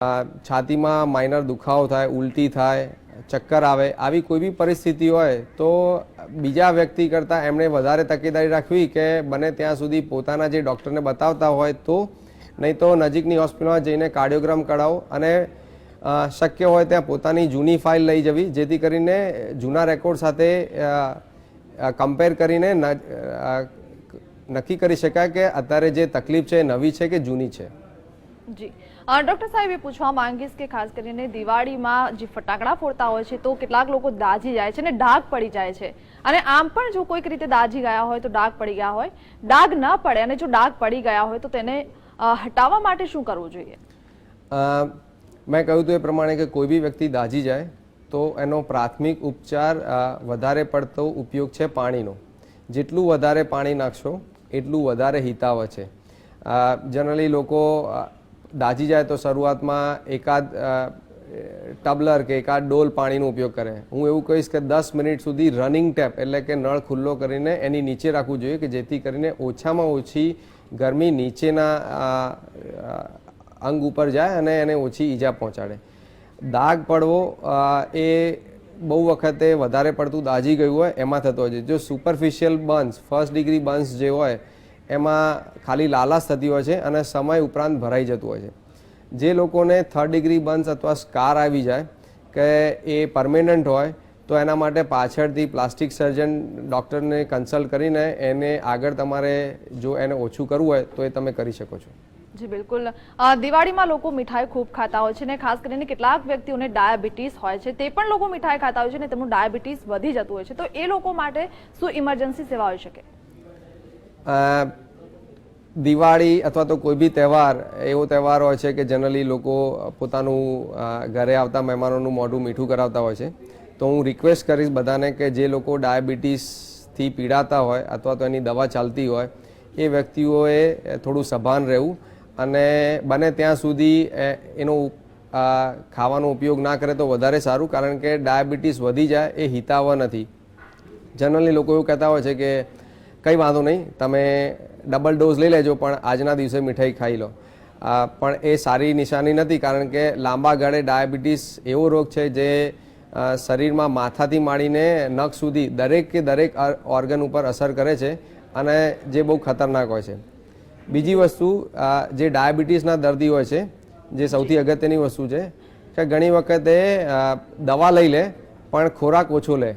છાતીમાં માઇનર દુખાવો થાય, ઉલટી થાય, ચક્કર આવે, આવી કોઈ બી પરિસ્થિતિ હોય તો બીજા વ્યક્તિ કરતાં એમણે વધારે તકેદારી રાખવી કે બને ત્યાં સુધી પોતાના જે ડૉક્ટરને બતાવતા હોય તો નહીં તો નજીકની હોસ્પિટલમાં જઈને કાર્ડિયોગ્રામ કઢાવો અને શક્ય હોય ત્યાં પોતાની જૂની ફાઇલ લઈ જવી, જેથી કરીને જૂના રેકોર્ડ સાથે કમ્પેર કરીને નક્કી કરી શકાય કે અત્યારે જે તકલીફ છે નવી છે કે જૂની છે? જી. ડૉક્ટર સાહેબ એ પૂછવા માંગીશ કે ખાસ કરીને દિવાળીમાં જે ફટાકડા ફોડતા હોય છે તો કેટલાક લોકો દાઝી જાય છે અને ડાઘ પડી જાય છે. અને આમ પણ જો કોઈક રીતે દાઝી ગયા હોય તો ડાઘ પડી ગયા હોય. ડાઘ ન પડે અને જો ડાઘ પડી ગયા હોય તો તેને હટાવવા માટે શું કરવું જોઈએ? મેં કહ્યું હતું એ પ્રમાણે કે કોઈ બી વ્યક્તિ દાઝી જાય તો એનો પ્રાથમિક ઉપચાર વધારે પડતો ઉપયોગ છે પાણીનો. જેટલું વધારે પાણી નાખશો એટલું વધારે હિતાવ છે. જનરલી લોકો દાઝી જાય તો શરૂઆતમાં એકાદ ટબલર કે એકાદ ડોલ પાણીનો ઉપયોગ કરે. હું એવું કહીશ કે દસ મિનિટ સુધી રનિંગ ટેપ એટલે કે નળ ખુલ્લો કરીને એની નીચે રાખવું જોઈએ કે જેથી કરીને ઓછામાં ઓછી ગરમી નીચેના અંગ ઉપર જાય અને એને ઓછી ઈજા પહોંચાડે. દાગ પડવો એ બહુ વખતે વધારે પડતું દાઝી ગયું હોય એમાં થતો હોય છે. જો superficial burns first degree burns જે હોય એમાં ખાલી લાલાશ થતી હોય છે અને સમય ઉપરાંત ભરાઈ જતું હોય છે. જે લોકોને થર્ડ ડિગ્રી બન્સ અથવા સ્કાર આવી જાય કે એ પરમેનન્ટ હોય, તો એના માટે પાછળથી પ્લાસ્ટિક સર્જન ડૉક્ટરને કન્સલ્ટ કરીને એને આગળ તમારે જો એને ઓછું કરવું હોય, તો એ તમે કરી શકો છો. જી, બિલકુલ. દિવાળીમાં લોકો મીઠાઈ ખૂબ ખાતા હોય છે ને ખાસ કરીને કેટલાક વ્યક્તિઓને ડાયાબિટીસ હોય છે. તે પણ લોકો મીઠાઈ ખાતા હોય છે ને તેમનું ડાયાબિટીસ વધી જતું હોય છે. તો એ લોકો માટે શું ઇમરજન્સી સેવા હોઈ શકે? દિવાળી અથવા તો કોઈ બી તહેવાર, એવો તહેવાર હોય છે કે જનરલી લોકો પોતાનું ઘરે આવતા મહેમાનોનું મોઢું મીઠું કરાવતા હોય છે. તો હું રિક્વેસ્ટ કરીશ બધાને કે જે લોકો ડાયાબિટીસથી પીડાતા હોય અથવા તો એની દવા ચાલતી હોય, એ વ્યક્તિઓએ થોડું સભાન રહેવું અને બને ત્યાં સુધી એનો ખાવાનો ઉપયોગ ના કરે તો વધારે સારું કારણ કે ડાયાબિટીસ વધી જાય એ હિતાવહ નથી. જનરલી લોકો એવું કહેતા હોય છે કે કંઈ વાંધો નહીં, તમે ડબલ ડોઝ લઈ લેજો, પણ આજના દિવસે મીઠાઈ ખાઈ લો. પણ એ સારી નિશાની નથી, કારણ કે લાંબા ગાળે ડાયાબિટીસ એવો રોગ છે જે શરીરમાં માથાથી માંડીને નખ સુધી દરેક કે દરેક ઓર્ગન ઉપર અસર કરે છે અને જે બહુ ખતરનાક હોય છે. બીજી વસ્તુ જે ડાયાબિટીસના દર્દી હોય છે, જે સૌથી અગત્યની વસ્તુ છે, કે ઘણી વખતે દવા લઈ લે, પણ ખોરાક ઓછો લે.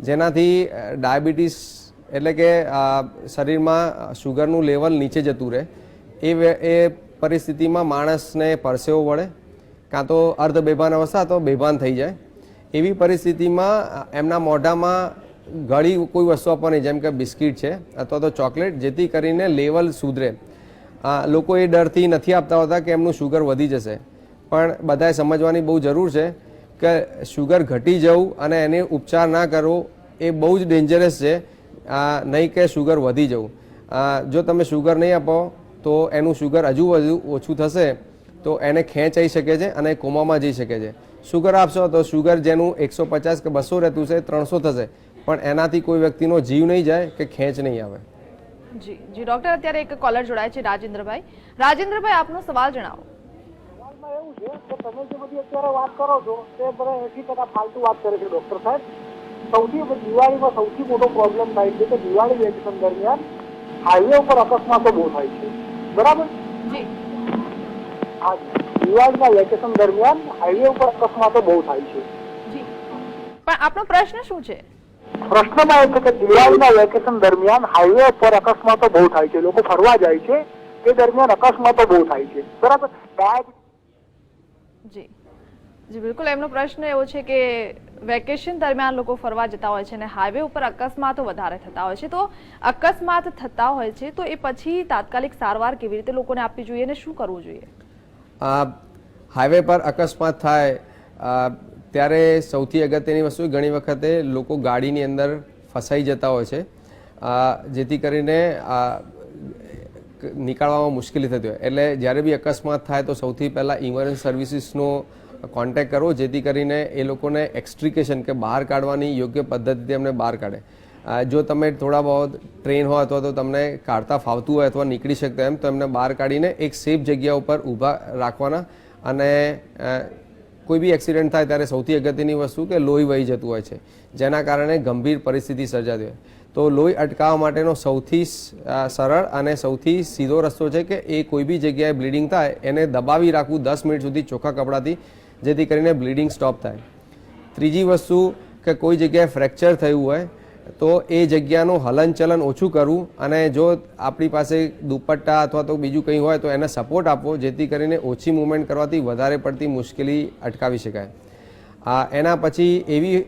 જેનાથી ડાયાબિટીસ એટલે કે શરીરમાં શુગરનું લેવલ નીચે જતું રહે, એ એ પરિસ્થિતિમાં માણસને પરસેવો વળે, કાં તો અર્ધ બેભાન અવસ્થા તો બેભાન થઈ જાય. એવી પરિસ્થિતિમાં એમના મોઢામાં ગળી કોઈ વસ્તુ આપવાની, જેમ કે બિસ્કિટ છે અથવા તો ચોકલેટ, જેથી કરીને લેવલ સુધરે. લોકો એ ડરથી નથી આપતા હોતા કે એમનું શુગર વધી જશે. પણ બધાએ સમજવાની બહુ જરૂર છે કે શુગર ઘટી જવું અને એને ઉપચાર ના કરવો એ બહુ જ ડેન્જરસ છે. અ, નહીં કે શુગર વધી જવું. જો તમે શુગર નહીં આપો તો એનું શુગર હજુ વધુ ઓછું થશે તો એને ખેંચ આવી શકે છે અને કોમામાં જઈ શકે છે. શુગર આપશો તો શુગર જેનું એકસો પચાસ કે બસો રહેતું છે ત્રણસો થશે. પણ એનાથી કોઈ વ્યક્તિનો જીવ નહીં જાય કે ખેંચ નહીં આવે. જી જી ડોક્ટર અત્યારે એક કોલર જોડાય છે રાજેન્દ્રભાઈ. રાજેન્દ્રભાઈ આપનો સવાલ જણાવો. એવું છે કે તમે જે બધી અત્યારે વાત કરો છો તે બધા એસી ટકા ફાલતુ વાત કરે છે ડોક્ટર સાહેબ. સૌથી દિવાળીમાં સૌથી મોટો પ્રોબ્લેમ થાય છે કે દિવાળી વેકેશન દરમિયાન હાઈવે ઉપર અકસ્માતો બહુ થાય છે. બરાબર? દિવાળીના વેકેશન દરમિયાન હાઈવે ઉપર અકસ્માતો બહુ થાય છે. પણ આપનો પ્રશ્ન શું છે? પ્રશ્નમાં એ છે કે દિવાળીના વેકેશન દરમિયાન હાઈવે ઉપર અકસ્માતો બહુ થાય છે. લોકો ફરવા જાય છે. તે દરમિયાન અકસ્માતો બહુ થાય છે. બરાબર? ડાયાબિટીસ જી. જી, બિલકુલ. એમનો પ્રશ્ન એવો છે કે વેકેશન દરમિયાન લોકો ફરવા જતા હોય છે અને હાઈવે ઉપર અકસ્માતો વધારે થતા હોય છે. તો અકસ્માત થતા હોય છે, તો એ પછી તાત્કાલિક સારવાર કેવી રીતે લોકોને આપવી જોઈએ અને શું કરવું જોઈએ? હાઈવે પર અકસ્માત થાય ત્યારે સૌથી અગત્યની વસ્તુ ઘણી વખતે લોકો ગાડીની અંદર ફસાઈ જતા હોય છે. જેથી કરીને નીકાળવામાં મુશ્કેલી થતી હોય. એટલે જ્યારે બી અકસ્માત થાય તો સૌથી પહેલાં ઇમરજન્સી સર્વિસીસનો કોન્ટેક્ટ કરવો જેથી કરીને એ લોકોને એક્સ્ટ્રિકેશન કે બહાર કાઢવાની યોગ્ય પદ્ધતિથી એમને બહાર કાઢે. જો તમે થોડા બહુ ટ્રેન હોય અથવા તો તમને કાઢતા ફાવતું હોય અથવા નીકળી શકતા એમ, તો એમને બહાર કાઢીને એક સેફ જગ્યા ઉપર ઊભા રાખવાના અને કોઈ બી એક્સિડન્ટ થાય ત્યારે સૌથી અગત્યની વસ્તુ કે લોહી વહી જતું હોય છે, જેના કારણે ગંભીર પરિસ્થિતિ સર્જાતી હોય. તો લોહી અટકાવવા માટેનો સૌથી સરળ અને સૌથી સીધો રસ્તો છે કે એ કોઈ બી જગ્યાએ બ્લીડિંગ થાય, એને દબાવી રાખવું દસ મિનિટ સુધી ચોખ્ખા કપડાથી જેથી કરીને બ્લીડિંગ સ્ટોપ થાય. ત્રીજી વસ્તુ કે કોઈ જગ્યાએ ફ્રેક્ચર થયું હોય, તો એ જગ્યાનું હલનચલન ઓછું કરવું અને જો આપણી પાસે દુપટ્ટા અથવા તો બીજું કંઈ હોય તો એને સપોર્ટ આપવો, જેથી કરીને ઓછી મૂવમેન્ટ કરવાથી વધારે પડતી મુશ્કેલી અટકાવી શકાય. એના પછી એવી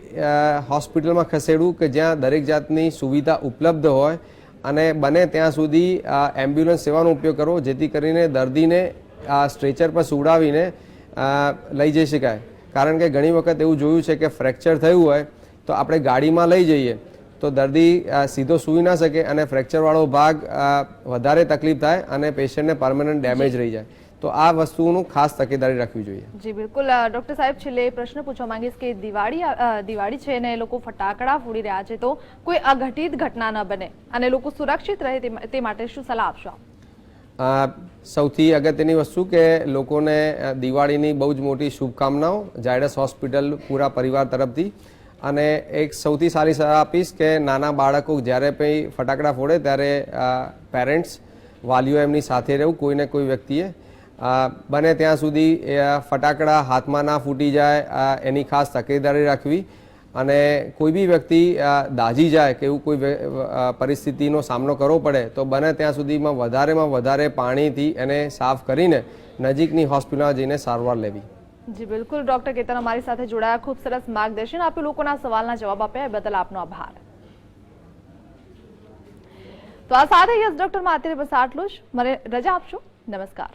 હોસ્પિટલમાં ખસેડવું કે જ્યાં દરેક જાતની સુવિધા ઉપલબ્ધ હોય અને બને ત્યાં સુધી એમ્બ્યુલન્સ સેવાનો ઉપયોગ કરવો, જેથી કરીને દર્દીને આ સ્ટ્રેચર પર સુવડાવીને લઈ જઈ શકાય. કારણ કે ઘણી વખત એવું જોયું છે કે ફ્રેક્ચર થયું હોય તો આપણે ગાડીમાં લઈ જઈએ તો દર્દી સીધો સૂઈ ના શકે અને ફ્રેક્ચરવાળો ભાગ વધારે તકલીફ થાય અને પેશન્ટને પરમનન્ટ ડેમેજ રહી જાય. તો આ વસ્તુનું ખાસ તકેદારી રાખવી જોઈએ. જી બિલકુલ. ડોક્ટર સાહેબ છેલ્લે એ પ્રશ્ન પૂછવા માંગીશ કે દિવાળી દિવાળી છે ને એ લોકો ફટાકડા ફોડી રહ્યા છે તો કોઈ અઘટિત ઘટના ન બને અને લોકો સુરક્ષિત રહે તે તે માટે શું સલાહ આપશો આપ? સૌથી અગત્યની વસ્તુ કે લોકોને દિવાળીની બહુ જ મોટી શુભકામનાઓ ઝાયડસ હોસ્પિટલ પૂરા પરિવાર તરફથી. અને એક સૌથી સારી સલાહ આપીશ કે નાના બાળકો જ્યારે કંઈ ફટાકડા ફોડે ત્યારે પેરેન્ટ્સ, વાલીઓ એમની સાથે રહેવું, કોઈને કોઈ વ્યક્તિએ. બને ત્યાં સુધી ફટાકડા હાથમાં ના ફૂટી જાય એની ખાસ તકેદારી રાખવી. અને કોઈ બી વ્યક્તિ દાઝી જાય કે એવું કોઈ પરિસ્થિતિનો સામનો કરવો પડે, તો બને ત્યાં સુધીમાં વધારેમાં વધારે પાણીથી એને સાફ કરીને નજીકની હોસ્પિટલમાં જઈને સારવાર લેવી. જી, બિલકુલ. ડોક્ટર કેતન અમારી સાથે જોડાયા. ખૂબ સરસ માર્ગદર્શન આપ્યું. લોકોના સવાલના જવાબ આપ્યા. એ બદલ આપનો આભાર. તો આ સાથે યસ ડોક્ટરમાં અત્યારે બસ આટલું જ. મને રજા આપશો. નમસ્કાર.